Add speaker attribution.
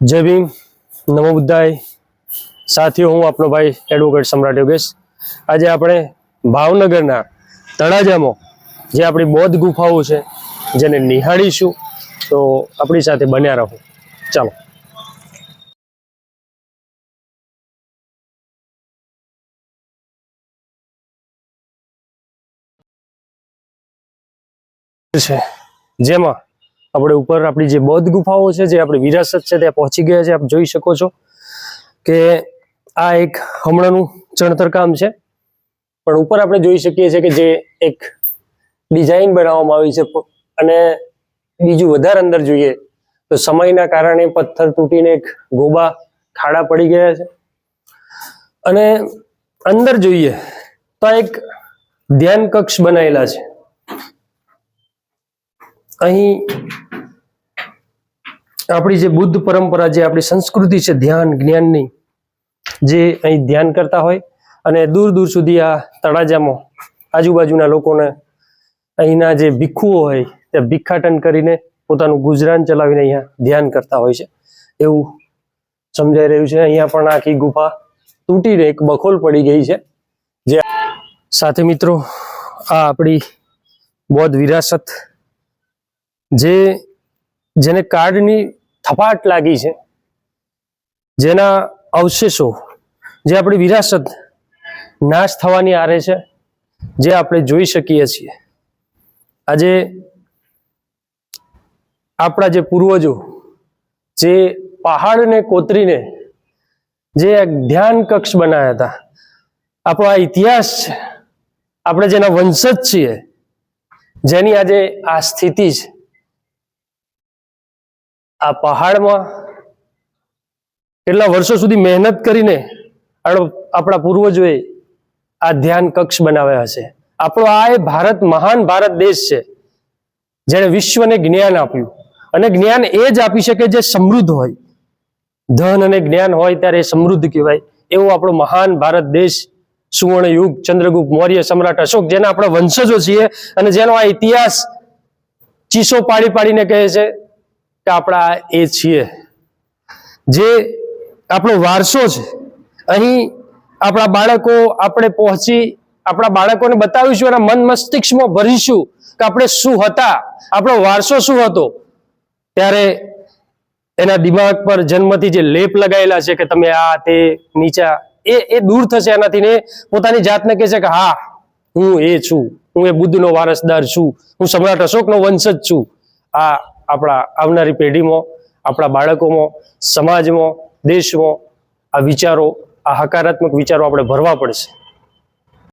Speaker 1: જય ભીમ. નમો બુદ્ધાય. સાથીઓ, હું આપણો ભાઈ એડવોકેટ સમ્રાટ યોગેશ. આજે આપણે ભાવનગરના તળાજામાં જે આપણી બૌદ્ધ ગુફાઓ છે, જેને નિહાળીશું, તો આપણી સાથે બન્યા રહો. ચાલો. છે. જેમાં આપણે ઉપર આપણી જે બૌદ્ધ ગુફાઓ છે, જે આપણી વિરાસત છે, ત્યાં પહોંચી ગયા છે, આપ જોઈ શકો છો કે આ એક હમણાંનું ચણતર કામ છે. પણ ઉપર આપણે જોઈ શકીએ છીએ કે જે એક ડિઝાઇન બનાવવામાં આવી છે અને બીજું વધારે અંદર જોઈએ તો સમયના કારણે પથ્થર તૂટીને એક ગોબા ખાડા પડી ગયા છે. અને અંદર જોઈએ તો એક ધ્યાન કક્ષ બનાવેલા છે. અહીં આપણી જે બુદ્ધ પરંપરા જે આપણી સંસ્કૃતિ છે, ધ્યાન, જ્ઞાનની, જે અહીં ધ્યાન કરતા હોય અને દૂર દૂર સુધી આ તળાજામાં આજુબાજુના લોકોને અહીંના જે ભિક્ષુઓ હોય તે ભિક્ષાટન કરીને પોતાનું ગુજરાન ચલાવીને અહીંયા ધ્યાન કરતા હોય છે. એવું સમજાઈ રહ્યું છે. અહીંયા પણ આખી ગુફા તૂટીને એક બખોલ પડી ગઈ છે. જે સાથે મિત્રો, આ આપણી બૌદ્ધ વિરાસત, જે જેને કાર્ડની થપાટ લાગી છે. જેના અવશેષો જે આપણી વિરાસત નાશ થવાની આરે છે, જે આપણે જોઈ શકીએ છીએ. આજે આપણા જે પૂર્વજો જે પહાડને કોતરીને જે ધ્યાન કક્ષ બનાવ્યા હતા, આપણો આ ઇતિહાસ છે. આપણે જેના વંશજ છીએ, જેની આજે આ સ્થિતિ છે. આ પહાડમાં કેટલા વર્ષો સુધી મહેનત કરીને આપણા પૂર્વજોએ આ ધ્યાન કક્ષ બનાવ્યા હશે. આપણો આ એ ભારત, મહાન ભારત દેશ છે, જેણે વિશ્વને જ્ઞાન આપ્યું. અને જ્ઞાન એ જ આપી શકે જે સમૃદ્ધ હોય. ધન અને જ્ઞાન હોય ત્યારે એ સમૃદ્ધ કહેવાય. એવો આપણો મહાન ભારત દેશ સુવર્ણ યુગ ચંદ્રગુપ્ત, મૌર્ય સમ્રાટ અશોક, જેના આપણે વંશજો છીએ અને જેનો આ ઇતિહાસ ચીસો પાડી પાડીને કહે છે કે આપણા એ છીએ. જે આપણો વારસો છે. અહીં આપણા બાળકો આપણે પહોંચી આપણા બાળકોને બતાવીશું અને મન મસ્તિષ્કમાં ભરીશું કે આપણે શું હતા, આપણો વારસો શું હતો. ત્યારે એના દિમાગ પર જન્મથી જે લેપ લગાવેલા છે કે તમે આ, તે, નીચા, એ એ દૂર થશે એનાથી ને પોતાની જાતને કહે છે કે હા, હું એ છું. હું એ બુદ્ધનો વારસદાર છું. હું સમ્રાટ અશોકનો વંશજ છું. આ આપણા આવનારી પેઢીમાં, આપણા બાળકોમાં, સમાજમાં, દેશમાં આ વિચારો, આ હકારાત્મક વિચારો આપણે ભરવા પડશે.